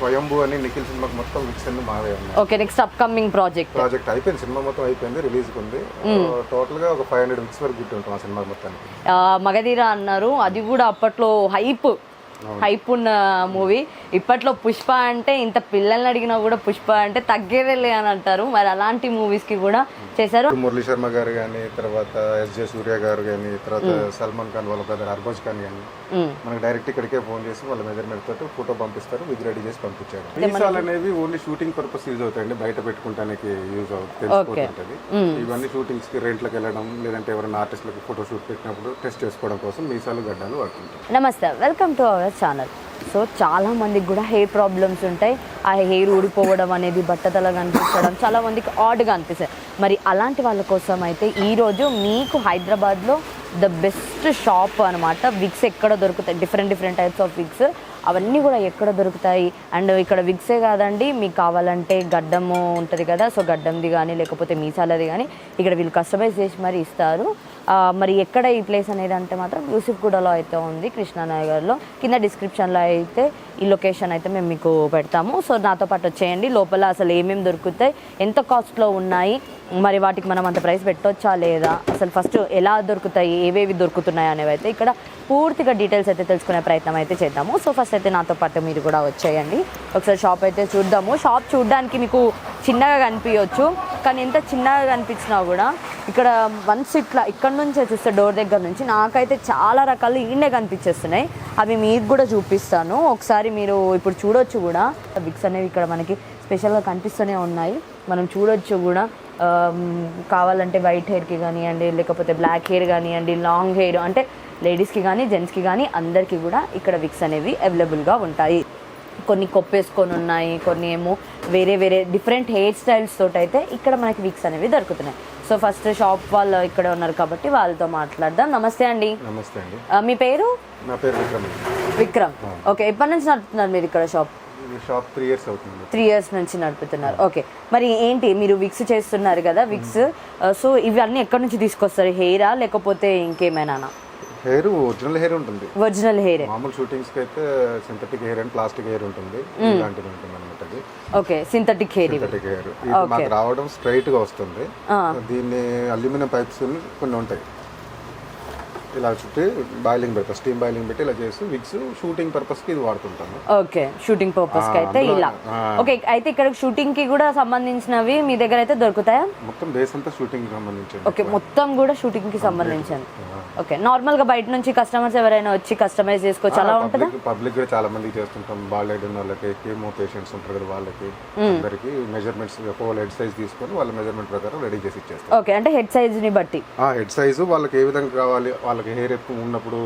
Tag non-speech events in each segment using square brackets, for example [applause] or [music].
స్వయంభూ అని నిఖిల్ సినిమాకి మొత్తం విక్స్ అన్ని మావే ఉన్నాయి. Okay next upcoming project project అయిపోయింది సినిమా మొత్తం అయిపోయింది రిలీజ్ ఉంది. టోటల్గా ఒక ఫైవ్ హండ్రెడ్ విక్స్ వరకు ఉంటాం ఆ సినిమా మొత్తానికి. మగధీర అన్నారు అది కూడా అప్పట్లో హైప్ హైప్ ఉన్న మూవీ. ఇప్పట్లో పుష్ప అంటే ఇంత పిల్లల్ని అడిగినా కూడా పుష్ప అంటే తగ్గేదేలే అని అంటారు. మరి అలాంటి మూవీస్కి కూడా చేశారు. మురళీ శర్మ గారు కానీ తర్వాత ఎస్జే సూర్య గారు కానీ తర్వాత సల్మాన్ ఖాన్ వాళ్ళ బ్రదర్ అర్బజ్ ఖాన్ కానీ. మనకి డైరెక్ట్ ఇక్కడికే ఫోన్ చేసి వాళ్ళ మెజర్మెంట్ తోటి ఫోటో పంపిస్తారు విగ్ రెడీ చేసి పంపించారు. వీసాలు అనేవి ఓన్లీ షూటింగ్ పర్పస్ యూజ్ అవుతాయండి. బయట పెట్టుకుంటానికి యూజ్ అవుతుంది ఇవన్నీ షూటింగ్స్కి రెంట్లకు వెళ్ళడం లేదంటే ఎవరైనా ఆర్టిస్టులకు ఫోటో షూట్ పెట్టినప్పుడు టెస్ట్ చేసుకోవడం కోసం మీసాలు గడ్డాలు వాడుతుంటాం నమస్తే. Welcome to our channel. So చాలా మందికి కూడా హెయిర్ ప్రాబ్లమ్స్ ఉంటాయి. ఆ హెయిర్ ఊడిపోవడం అనేది బట్టతల కనిపించడం చాలా మందికి ఆడ్గా అనిపిస్తుంది మరి అలాంటి వాళ్ళ కోసం అయితే ఈరోజు మీకు హైదరాబాద్లో ద బెస్ట్ షాప్ అనమాట విగ్స్ ఎక్కడ దొరుకుతాయి? Different different types of wigs అవన్నీ కూడా ఎక్కడ దొరుకుతాయి? అండ్ ఇక్కడ విగ్సే కాదండి మీకు కావాలంటే గడ్డము ఉంటుంది కదా సో గడ్డంది కానీ లేకపోతే మీసాలది కానీ ఇక్కడ వీళ్ళు కస్టమైజ్ చేసి మరి ఇస్తారు. మరి ఎక్కడ ఈ ప్లేస్ అనేది అంటే మాత్రం యూసుఫ్గూడలో అయితే ఉంది కృష్ణానగర్లో. కింద డిస్క్రిప్షన్లో అయితే ఈ లొకేషన్ అయితే మేము మీకు పెడతాము. సో నాతో పాటు వచ్చేయండి లోపల అసలు ఏమేమి దొరుకుతాయి ఎంత కాస్ట్లో ఉన్నాయి మరి వాటికి మనం అంత ప్రైస్ పెట్టొచ్చా లేదా? అసలు ఫస్ట్ ఎలా దొరుకుతాయి? ఏవేవి దొరుకుతున్నాయి అనేవి అయితే ఇక్కడ పూర్తిగా డీటెయిల్స్ అయితే తెలుసుకునే ప్రయత్నం అయితే చేద్దాము. సో ఫస్ట్ అయితే నాతో పాటు మీరు కూడా వచ్చేయండి. ఒకసారి షాప్ అయితే చూద్దాము. షాప్ చూడడానికి మీకు చిన్నగా కనిపించవచ్చు కానీ ఎంత చిన్నగా కనిపించినా కూడా ఇక్కడ వన్స్ ఇట్లా ఇక్కడ నుంచే చూస్తే డోర్ దగ్గర నుంచి నాకైతే చాలా రకాలు ఈయనే కనిపించేస్తున్నాయి. అవి మీకు కూడా చూపిస్తాను. ఒకసారి మీరు ఇప్పుడు చూడొచ్చు కూడా. బిగ్స్ అనేవి ఇక్కడ మనకి స్పెషల్గా కనిపిస్తూనే ఉన్నాయి. మనం చూడొచ్చు కూడా. కావాలంటే వైట్ హెయిర్కి కానివ్వండి లేకపోతే బ్లాక్ హెయిర్ కానివ్వండి లాంగ్ హెయిర్ అంటే లేడీస్కి కానీ జెంట్స్కి కానీ అందరికీ కూడా ఇక్కడ విక్స్ అనేవి అవైలబుల్గా ఉంటాయి. కొన్ని కొప్పేసుకొని ఉన్నాయి కొన్ని ఏమో వేరే వేరే డిఫరెంట్ హెయిర్ స్టైల్స్ తోటి అయితే ఇక్కడ మనకి విక్స్ అనేవి దొరుకుతున్నాయి. సో ఫస్ట్ షాప్ వాళ్ళు ఇక్కడ ఉన్నారు కాబట్టి వాళ్ళతో మాట్లాడదాం. నమస్తే అండి. నమస్తే అండి. ఆ, మీ పేరు? నా పేరు విక్రమ్. విక్రమ్. ఓకే ఎప్పటి నుంచి నడుపుతున్నారు మీరు ఇక్కడ షాప్ షాప్ త్రీ ఇయర్స్ అవుతుంది. త్రీ ఇయర్స్ నుంచి నడుపుతున్నారు. ఓకే. మరి ఏంటి? మీరు విక్స్ చేస్తున్నారు కదా విక్స్. సో ఇవన్నీ ఎక్కడి నుంచి తీసుకొస్తారు? హెయిరా లేకపోతే ఇంకేమైనా హెయిర్ ఒరిజినల్ హెయిర్ ఉంటుంది. Original hair. మామూలు షూటింగ్స్కి అయితే synthetic hair and plastic hair ఉంటుంది. ఇలాంటిది ఉంటుంది అనమాట ఇది okay. Synthetic hair synthetic hair. ఇది మాకు రావడం స్ట్రైట్గా వస్తుంది దీన్ని అల్యూమినియం పైప్స్ కొన్ని ఉంటాయి. ఇలా చుట్టి బాయిలింగ్ పెడతాం స్టీమ్ బాయిలింగ్ పెట్టి ఇలా చేసి విక్స్ షూటింగ్ పర్పస్కి ఇది వాడుతుంటాము ఓకే షూటింగ్ పర్పస్కి అయితే ఇలా. ఓకే అయితే ఇక్కడ షూటింగ్కి కూడా సంబంధించినవి మీ దగ్గర అయితే దొరుకుతాయా? మొత్తం బేస్ అంతా షూటింగ్ సంబంధించింది ఓకే మొత్తం కూడా షూటింగ్కి సంబంధించింది. ఓకే నార్మల్గా బయట నుంచి కస్టమర్స్ ఎవరైనా వచ్చి కస్టమైజ్ చేసుకోవచ్చు అలా ఉంటుందా? పబ్లిక్ కూడా చాలా మందికి చేస్తుంటాం. బాల్డ్ ఉన్న వాళ్ళకి కీమో పేషెంట్స్ ఉంటారు కదా వాళ్ళకి అందరికి మెజర్మెంట్స్ హోల్ హెడ్ సైజ్ తీసుకొని వాళ్ళ మెజర్మెంట్ ప్రకారం రెడీ చేసి ఇచ్చేస్తాం. ఓకే అంటే హెడ్ సైజ్ని బట్టి. ఆ హెడ్ సైజు వాళ్ళకి ఏ విధంగా కావాలి వాళ్ళకి హెయిర్ ఎక్కువ ఉన్నప్పుడు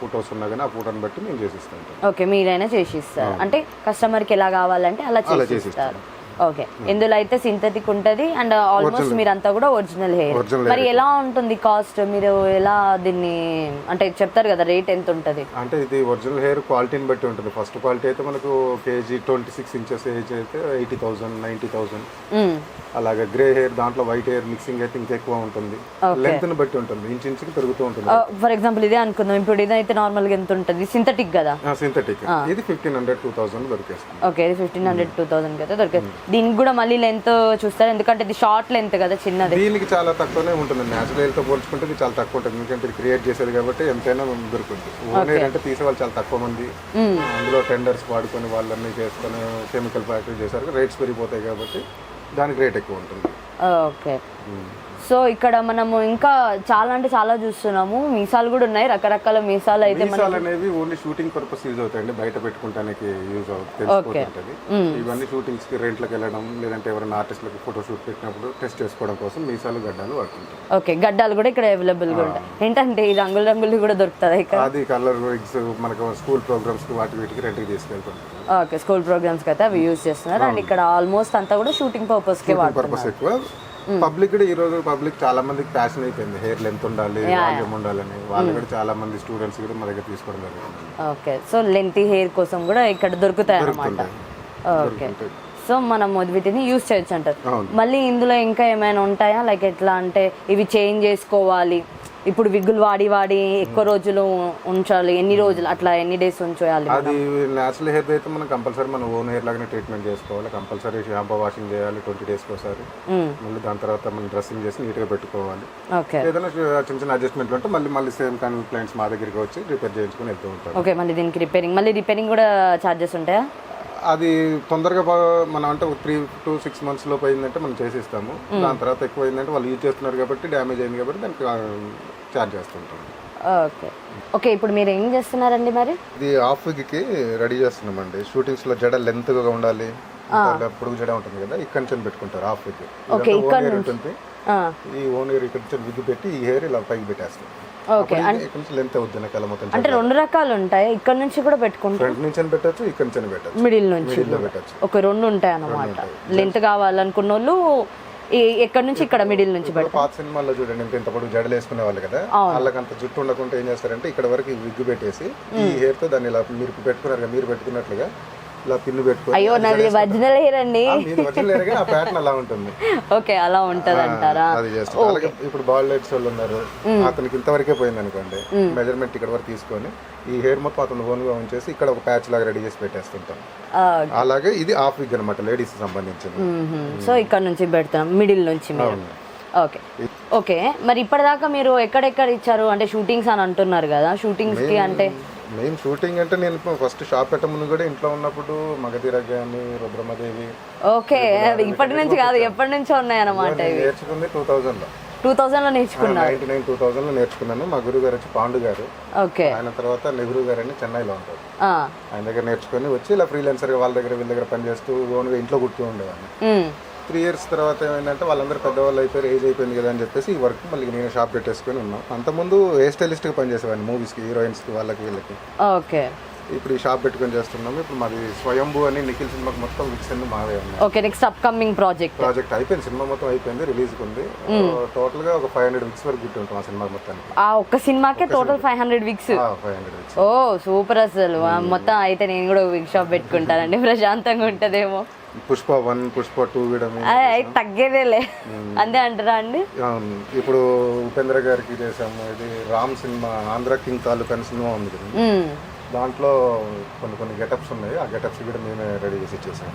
ఫొటోస్ ఉన్నా కానీ ఆ ఫోటోని బట్టి మేము చేసి ఇస్తాం ఓకే మీరైనా చేసి ఇస్తారు అంటే కస్టమర్కి ఎలా కావాలంటే అలా చేసి చేసి ఇస్తారు ఓకే. ఇందులో అయితే సింథటిక్ ఉంటది అండ్ ఆల్మోస్ట్ మీరంతా కూడా ఒరిజినల్ హెయిర్ మరి ఎలా ఉంటుంది కాస్ట్ మీరు ఎలా దీన్ని అంటే చెప్తారు కదా రేట్ ఎంత ఉంటది అంటే ఇది ఒరిజినల్ హెయిర్ క్వాలిటీని బట్టి ఉంటుంది. ఫస్ట్ క్వాలిటీ అయితే మనకు KG twenty six inches age అయితే ఎయిటీ థౌసండ్ నైంటీ థౌసండ్. అలాగే గ్రే హెయిర్ దాంట్లో వైట్ హెయిర్ మిక్సింగ్ అయితే ఇంకా ఎక్కువ ఉంటుంది. లెంత్ని బట్టి ఉంటుంది. ఇంచ్ ఇంచుకి పెరుగుతూ ఉంటుంది. ఫర్ ఎగ్జాంపుల్ ఇదే అనుకుందాం. ఇప్పుడు ఇదైతే నార్మల్గా ఎంత ఉంటుంది? సింథటిక్ కదా? సింథటిక్ ఇది ఫిఫ్టీన్ హండ్రెడ్ టూ థౌసండ్ దొరికేస్తుంది ఓకే ఇది ఫిఫ్టీన్ హండ్రెడ్ టూ థౌసండ్ కదా దొరికింది. దీనికి కూడా మళ్ళీ లెంత్ చూస్తారు. ఎందుకంటే ఇది షార్ట్ లెంత్ కదా చిన్నది. దీనికి చాలా తక్కువనే ఉంటుంది. న్యాచురల్ హెయిర్తో పోల్చుకుంటే ఇది చాలా తక్కువ ఉంటుంది. ఎందుకంటే ఇది క్రియేట్ చేసేది కాబట్టి ఎంతైనా దొరుకుతుంది. ఓన్ హెయిర్ అంటే తీసే వాళ్ళు చాలా తక్కువ మంది. అందులో టెండర్స్ వాడుకొని వాళ్ళన్నీ చేసుకొని కెమికల్ ఫ్యాక్టరీ చేశారు రేట్స్ పెరిగిపోతాయి కాబట్టి దానికి రేట్ ఎక్కువ ఉంటుంది. ఓకే సో ఇక్కడ మనము ఇంకా చాలా అంటే చాలా చూస్తున్నాము. మీసాలు కూడా ఉన్నాయి. రకరకాల మీసాలు అయితే మీసాలు అనేవి ఓన్లీ షూటింగ్ పర్పస్ యూజ్ అవుతాయండి. బయట పెట్టుకుంటానికి యూజ్ అవుతుంది. ఇవన్నీ షూటింగ్స్కి రెంట్లకు వెళ్ళడం లేదంటే ఎవరైనా ఆర్టిస్టులకు ఫోటో షూట్ పెట్టినప్పుడు టెస్ట్ చేసుకోవడం కోసం మీసాలు గడ్డాలు వాడుతుంటాం. ఓకే. గడ్డాలు కూడా ఇక్కడ అవైలబుల్గా ఉంటాయి. ఏంటంటే ఈ రంగుల రంగులు కూడా ఇక్కడ. అది కలర్ విగ్స్ మనకు స్కూల్ ప్రోగ్రామ్స్కి వాటి వీటికి రెంట్కి తీసుకెళ్తుంటాం ఓకే. స్కూల్ ప్రోగ్రామ్స్ అయితే అవి యూజ్ చేస్తున్నారు. అండ్ ఇక్కడ ఆల్మోస్ట్ అంతా కూడా షూటింగ్ పర్పస్కి వాడుతున్నారు పర్పస్ ఎక్కువ. పబ్లిక్ కూడా ఈ రోజు పబ్లిక్ చాలా మందికి ప్యాషన్ అయిపోయింది. హెయిర్ లెంత్ ఉండాలి వాల్యూమ్ ఉండాలని. వాళ్ళు కూడా చాలా మంది స్టూడెంట్స్ కూడా మా దగ్గర తీసుకోవడం జరుగుతుంది ఓకే సో లెంతీ హెయిర్ కోసం కూడా ఇక్కడ దొరుకుతాయి అన్నమాట. ఓకే. సో మనం వీటిని యూస్ చేయొచ్చు అంటారు. మళ్ళీ ఇందులో ఇంకా ఏమైనా ఉంటాయా? లైక్ ఎట్లా అంటే ఇవి చేంజ్ చేసుకోవాలి. ఇప్పుడు విగ్గులు వాడి వాడి ఎక్కువ రోజులు ఉంచాలి. ఎన్ని రోజులు అట్లా ఎన్ని డేస్ ఉంచేయాలి అది నేచురల్ హెయిర్ అయితే మనం కంపల్సరీ మన ఓన్ హెయిర్ లాగానే ట్రీట్మెంట్ చేసుకోవాలి. కంపల్సరీ షాంపూ వాషింగ్ చేయాలి ట్వంటీ డేస్కి ఒకసారి. మ్మ్. మళ్ళీ దాని తర్వాత మనం డ్రెస్సింగ్ చేసి నీట్గా పెట్టుకోవాలి. ఓకే ఏదైనా చిన్న చిన్న అడ్జస్ట్మెంట్లు ఉంటే మళ్ళీ మళ్ళీ సేమ్ క్లయింట్స్ మా దగ్గరికి వచ్చి రిపేర్ చేయించుకొని వెళ్తూ ఉంటారు. ఓకే మళ్ళీ దీనికి రిపేరింగ్ మళ్ళీ రిపేరింగ్ కూడా ఛార్జెస్ ఉంటాయా? అది తొందరగా మనం అంటే త్రీ టు సిక్స్ మంత్స్ లోపు అయిందంటే మనం చేసిస్తాము. దాని తర్వాత ఎక్కువ అయిందంటే వాళ్ళు యూజ్ చేస్తున్నారు కాబట్టి డ్యామేజ్ అయింది కాబట్టి దానికి ఛార్జ్ చేస్తుంటాం. ఓకే. ఓకే ఇప్పుడు మీరు ఏం చేస్తున్నారండి మరి? ఇది హాఫ్కి రెడీ చేస్తున్నామండి. షూటింగ్స్లో జడ లెంత్గా ఉండాలి పొడుగు జడ ఉంటుంది కదా ఇక్కడ నుంచి పెట్టుకుంటారు హాఫ్కి Okay, ఇక్కడ నుంచి. ఉంటుంది. ఆ, ఈ ఓన్ ఇయర్ ఇక్కడ నుంచి విగ్గు పెట్టి ఈ హెయిర్ ఇలా పైకి పెట్టేస్తాం. ఓకే ఇక్కడ నుంచి లెంత్ అవుతుంది వెనకాల మొత్తం అంటే రెండు రకాలు ఉంటాయి. ఇక్కడ నుంచి కూడా పెట్టుకుంటాం. ఫ్రంట్ నుంచి అని పెట్టచ్చు ఇక్కడ నుంచి పెట్టచ్చు. మిడిల్ నుంచి. పెట్టచ్చు. ఒక రెండు ఉంటాయి. అన్నమాట లెంత్ కావాలనుకున్న వాళ్ళు ఈ- ఎక్కడ నుంచి ఇక్కడ మిడిల్ నుంచి పాత సినిమాల్లో చూడండి ఇంత ఇంత పొడుగు జడలు వేసుకునే వాళ్ళు కదా వాళ్ళకి అంత జుట్టు ఉండకుండా ఏం చేస్తారంటే ఇక్కడ వరకు విగ్గు పెట్టేసి ఈ హెయిర్తో దాన్ని ఇలా మీరు పెట్టుకున్నారు మీరు పెట్టుకున్నట్లుగా ఇలా పిన్ను పెట్టుకొని అయ్యో నాది ఒరిజినల్ హెయిర్ అండి ఆ, మీది ఒరిజినల్ హెయిర్గా ఆ ప్యాటర్న్ అలా ఉంటుంది. [laughs] ఓకే అలా ఉంటది అంటారా అది చేస్తారు అలాగే ఇప్పుడు బాల్ లైట్స్ వాళ్ళు ఉన్నారు. అతనికి ఇంతవరకే పోయింది అనుకోండి. మెజర్మెంట్ ఇక్కడ వరకు తీసుకొని ఈ హెయిర్ మొత్తం అతను ఓన్గా ఉంచేసి ఇక్కడ ఒక ప్యాచ్ లాగా రెడీ చేసి పెట్టేస్తుంటాం. అలాగే ఇది హాఫ్ విగ్ అనమాట లేడీస్ సంబంధించింది. సో ఇక్కడ నుంచి పెడతాం మిడిల్ నుంచి ఓకే. ఓకే మరి ఇప్పటిదాకా మీరు ఎక్కడెక్కడ ఇచ్చారు? అంటే షూటింగ్స్ అని అంటున్నారు కదా షూటింగ్స్కి అంటే మెయిన్ షూటింగ్ అంటే నేను ఫస్ట్ షాప్ పెట్ట ముందు కూడా ఇంట్లో ఉన్నప్పుడు మగధీర గాని రుద్రమదేవి ఓకే ఇప్పటి నుంచి కాదు ఎప్పటి నుంచో ఉన్నాయన్నమాట నేను నేర్చుకుంది టూ థౌజండ్లో టూ థౌజండ్లో నేర్చుకున్నా నైన్టీ నైన్ టూ థౌజండ్లో నేర్చుకున్నాను. మా గురువు గారు వచ్చి పాండు గారు. ఓకే. ఆయన తర్వాత నెహ్రూ గారు అని చెన్నైలో ఉంటారు. ఆ, ఆయన దగ్గర నేర్చుకొని వచ్చి ఇలా ఫ్రీలాన్సర్ వాళ్ళ దగ్గర వీళ్ళ దగ్గర పని చేస్తూ ఓన్గా ఇంట్లో కుడుతూ ఉండేవాడిని. త్రీ ఇయర్స్ తర్వాత ఏమైందంటే వాళ్ళందరూ పెద్దవాళ్ళు అయిపోయారు ఏజ్ అయిపోయింది కదా అని చెప్పేసి ఈ వర్క్ మళ్ళీ నేను షాప్ పెట్టేసుకొని ఉన్నాం. అంతకుముందు హెయిర్ స్టైలిస్ట్గా పనిచేసేవాడిని మూవీస్కి హీరోయిన్స్కి వాళ్ళకి వీళ్ళకి. ఓకే. ఇప్పుడు ఈ షాప్ పెట్టుకొని చేస్తున్నాము. ఇప్పుడు మాది స్వయంభూ అని నిఖిల్ సినిమాకి మొత్తం విక్స్ అన్ని మావే ఉన్నాయి okay next upcoming project project అయిపోయింది సినిమా మొత్తం అయిపోయింది రిలీజ్కి ఉంది. టోటల్గా ఒక ఫైవ్ హండ్రెడ్ విక్స్ వరకు గుట్టి ఉంటాం ఆ సినిమా మొత్తానికి. ఆ ఒక్క సినిమాకే total five hundred wigs five hundred wigs ఓ సూపర్ అసలు. మొత్తం అయితే నేను కూడా విగ్ షాప్ పెట్టుకుంటానండి. ప్రశాంతంగా ఉంటదేమో. పుష్ప వన్ పుష్ప టూ అదే అయితే తగ్గేదేలే. అంతే అంటారా అండి. ఇప్పుడు ఉపేంద్ర గారికి చేసాము ఇది రామ్ సినిమా ఆంధ్ర కింగ్ తాలూకా అని సినిమా ఉంది కదా. దాంట్లో కొన్ని కొన్ని గెటప్స్ ఉన్నాయి. ఆ గెటప్స్ కూడా మేమే రెడీ చేసి ఇచ్చేసాం.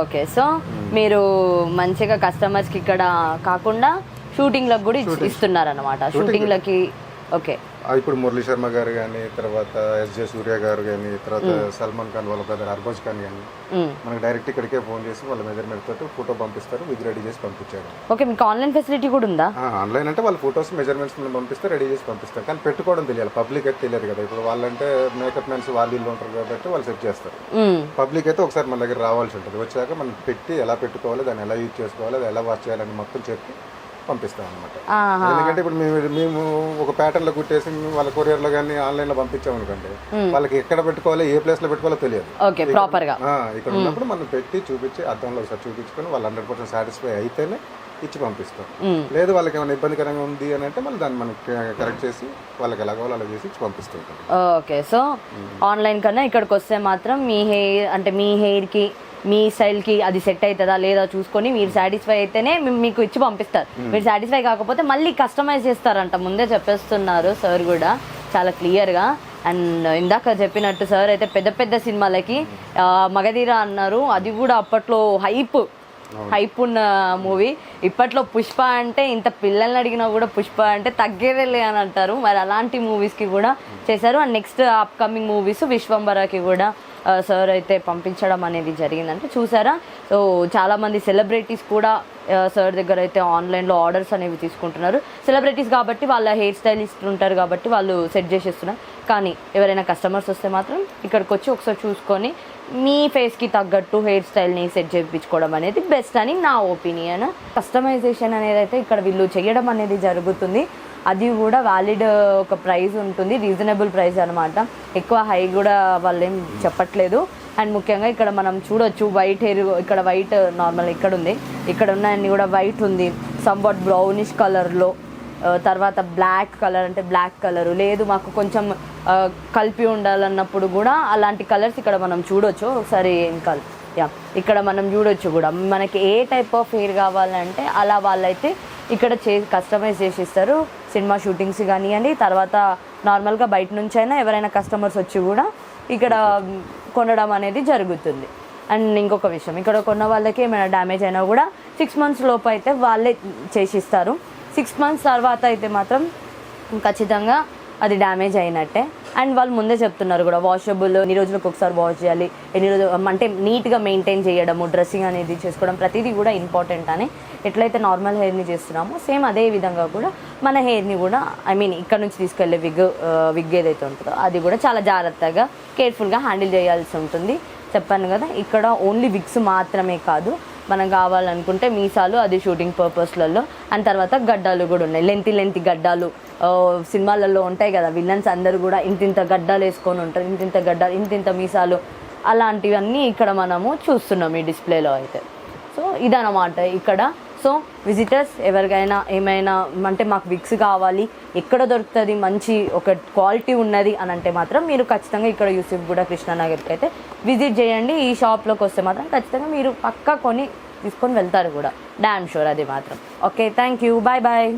ఓకే. సో మీరు మంచిగా కస్టమర్స్కి ఇక్కడ కాకుండా షూటింగ్లకు కూడా ఇస్- ఇస్తున్నారన్నమాట. షూటింగ్లకి ఓకే. ఇప్పుడు మురళీ శర్మ గారు కానీ తర్వాత ఎస్జే సూర్య గారు కానీ తర్వాత సల్మాన్ ఖాన్ వాళ్ళ బ్రదర్ అర్బజ్ ఖాన్ కానీ. మనకి డైరెక్ట్ ఇక్కడికే ఫోన్ చేసి వాళ్ళ మెజర్మెంట్ తోటి ఫోటో పంపిస్తారు విగ్ రెడీ చేసి పంపించారు. ఓకే మీకు ఆన్లైన్ ఫెసిలిటీ కూడా ఉందా? ఆన్లైన్ అంటే వాళ్ళ ఫొటోస్ మెజర్మెంట్స్ మనం పంపిస్తే రెడీ చేసి పంపిస్తారు. కానీ పెట్టుకోవడం తెలియాలి పబ్లిక్ అయితే తెలియదు కదా. ఇప్పుడు వాళ్ళంటే మేకప్ మ్యాన్స్ వాళ్ళు వీళ్ళు ఉంటారు కాబట్టి వాళ్ళు సెట్ చేస్తారు. పబ్లిక్ అయితే ఒకసారి మన దగ్గర రావాల్సి ఉంటుంది. వచ్చాక మనం పెట్టి ఎలా పెట్టుకోవాలి దాన్ని ఎలా యూజ్ చేసుకోవాలి అది ఎలా వాష్ చేయాలని మొత్తం చెప్పి పంపిస్తాం అనమాట. ఎందుకంటే ఇప్పుడు మేము మేము ఒక ప్యాటర్న్లో కుట్టేసి వాళ్ళ కొరియర్లో కానీ ఆన్లైన్లో పంపించాం అనుకోండి వాళ్ళకి ఎక్కడ పెట్టుకోవాలి ఏ ప్లేస్లో పెట్టుకోవాలో తెలియదు. ఓకే ప్రాపర్గా ఇక్కడ ఉన్నప్పుడు మనం పెట్టి చూపించి అద్దంలో ఒకసారి చూపించుకొని వాళ్ళు హండ్రెడ్ పర్సెంట్ సాటిస్ఫై అయితేనే ఇచ్చి పంపిస్తాం. లేదు వాళ్ళకి ఏమైనా ఇబ్బందికరంగా ఉంది అని అంటే మళ్ళీ దాన్ని మనకి కరెక్ట్ చేసి వాళ్ళకి ఎలా కావాలో అలా చేసి ఇచ్చి పంపిస్తుంటాం ఓకే సో ఆన్లైన్ కన్నా ఇక్కడికి వస్తే మాత్రం మీ హెయిర్ అంటే మీ హెయిర్కి మీ స్టైల్కి అది సెట్ అవుతుందా లేదా చూసుకొని మీరు సాటిస్ఫై అయితేనే మీకు ఇచ్చి పంపిస్తారు. మీరు సాటిస్ఫై కాకపోతే మళ్ళీ కస్టమైజ్ చేస్తారంట. ముందే చెప్పేస్తున్నారు సార్ కూడా చాలా క్లియర్గా. అండ్ ఇందాక చెప్పినట్టు సార్ అయితే పెద్ద పెద్ద సినిమాలకి మగధీర అన్నారు. అది కూడా అప్పట్లో హైప్. హైప్ ఉన్న మూవీ. ఇప్పట్లో పుష్ప అంటే ఇంత పిల్లల్ని అడిగినా కూడా పుష్ప అంటే తగ్గేదేలే అని అంటారు. మరి అలాంటి మూవీస్కి కూడా చేశారు. అండ్ నెక్స్ట్ అప్కమింగ్ మూవీస్ విశ్వంబరాకి కూడా సార్ అయితే పంపించడం అనేది జరిగిందంటే. చూసారా? సో చాలామంది సెలబ్రిటీస్ కూడా సార్ దగ్గర అయితే ఆన్లైన్లో ఆర్డర్స్ అనేవి తీసుకుంటున్నారు. సెలబ్రిటీస్ కాబట్టి వాళ్ళ హెయిర్ స్టైలిస్ట్ ఉంటారు కాబట్టి వాళ్ళు సెట్ చేసేస్తున్నారు. కానీ ఎవరైనా కస్టమర్స్ వస్తే మాత్రం ఇక్కడికి వచ్చి ఒకసారి చూసుకొని మీ ఫేస్కి తగ్గట్టు హెయిర్ స్టైల్ని సెట్ చేయించుకోవడం అనేది బెస్ట్ అని నా ఒపీనియన్. కస్టమైజేషన్ అనేది అయితే ఇక్కడ వీళ్ళు చేయడం అనేది జరుగుతుంది. అది కూడా వ్యాలిడ్ ఒక ప్రైస్ ఉంటుంది రీజనబుల్ ప్రైస్ అనమాట ఎక్కువ హై కూడా వాళ్ళు ఏం చెప్పట్లేదు. అండ్ ముఖ్యంగా ఇక్కడ మనం చూడొచ్చు వైట్ హెయిర్ ఇక్కడ వైట్ నార్మల్ ఇక్కడ ఉంది ఇక్కడ ఉన్న అన్ని కూడా వైట్ ఉంది. సంబట్ బ్రౌనిష్ కలర్లో తర్వాత బ్లాక్ కలర్ అంటే బ్లాక్ కలర్ లేదు మాకు కొంచెం కలిపి ఉండాలన్నప్పుడు కూడా అలాంటి కలర్స్ ఇక్కడ మనం చూడొచ్చు. ఒకసారి ఇంకా యా ఇక్కడ మనం చూడొచ్చు కూడా. మనకి ఏ టైప్ ఆఫ్ హెయిర్ కావాలంటే అలా వాళ్ళైతే ఇక్కడ చే కస్టమైజ్ చేసి ఇస్తారు సినిమా షూటింగ్స్ కానివ్వండి తర్వాత నార్మల్గా బయట నుంచి అయినా ఎవరైనా కస్టమర్స్ వచ్చి కూడా ఇక్కడ కొనడం అనేది జరుగుతుంది. అండ్ ఇంకొక విషయం ఇక్కడ కొన్న వాళ్ళకి ఏమైనా డ్యామేజ్ అయినా కూడా సిక్స్ మంత్స్ లోపు అయితే వాళ్ళే చేసిస్తారు. సిక్స్ మంత్స్ తర్వాత అయితే మాత్రం ఖచ్చితంగా అది డ్యామేజ్ అయినట్టే. అండ్ వాళ్ళు ముందే చెప్తున్నారు కూడా వాషబుల్ ఎన్ని రోజులకు ఒకసారి వాష్ చేయాలి ఎన్ని రోజులు అంటే నీట్గా మెయింటైన్ చేయడము డ్రెస్సింగ్ అనేది చేసుకోవడం ప్రతిదీ కూడా ఇంపార్టెంట్ అని ఎట్లయితే నార్మల్ హెయిర్ని చేస్తున్నామో సేమ్ అదే విధంగా కూడా మన హెయిర్ని కూడా ఐ మీన్ ఇక్కడ నుంచి తీసుకెళ్ళే విగ్ విగ్ ఏదైతే ఉంటుందో అది కూడా చాలా జాగ్రత్తగా కేర్ఫుల్గా హ్యాండిల్ చేయాల్సి ఉంటుంది. చెప్పాను కదా ఇక్కడ ఓన్లీ విగ్స్ మాత్రమే కాదు మనం కావాలనుకుంటే మీసాలు అది షూటింగ్ పర్పస్లలో అండ్ తర్వాత గడ్డాలు కూడా ఉన్నాయి. లెంతి లెంతి గడ్డాలు. సినిమాలలో ఉంటాయి కదా విలన్స్ అందరూ కూడా ఇంతింత గడ్డాలు వేసుకొని ఉంటారు. ఇంతింత గడ్డాలు ఇంతింత మీసాలు. అలాంటివన్నీ ఇక్కడ మనము చూస్తున్నాం ఈ డిస్ప్లేలో అయితే. సో ఇదనమాట ఇక్కడ. సో విజిటర్స్ ఎవరికైనా ఏమైనా అంటే మాకు విక్స్ కావాలి ఎక్కడ దొరుకుతుంది మంచి ఒక క్వాలిటీ ఉన్నది అని అంటే మాత్రం మీరు ఖచ్చితంగా ఇక్కడ యూసుఫ్ కూడా కృష్ణానగర్కి అయితే విజిట్ చేయండి. ఈ షాప్లోకి వస్తే మాత్రం ఖచ్చితంగా మీరు పక్కా కొని తీసుకొని వెళ్తారు కూడా. డ్యామ్ షూర్ అది మాత్రం. Okay thank you bye bye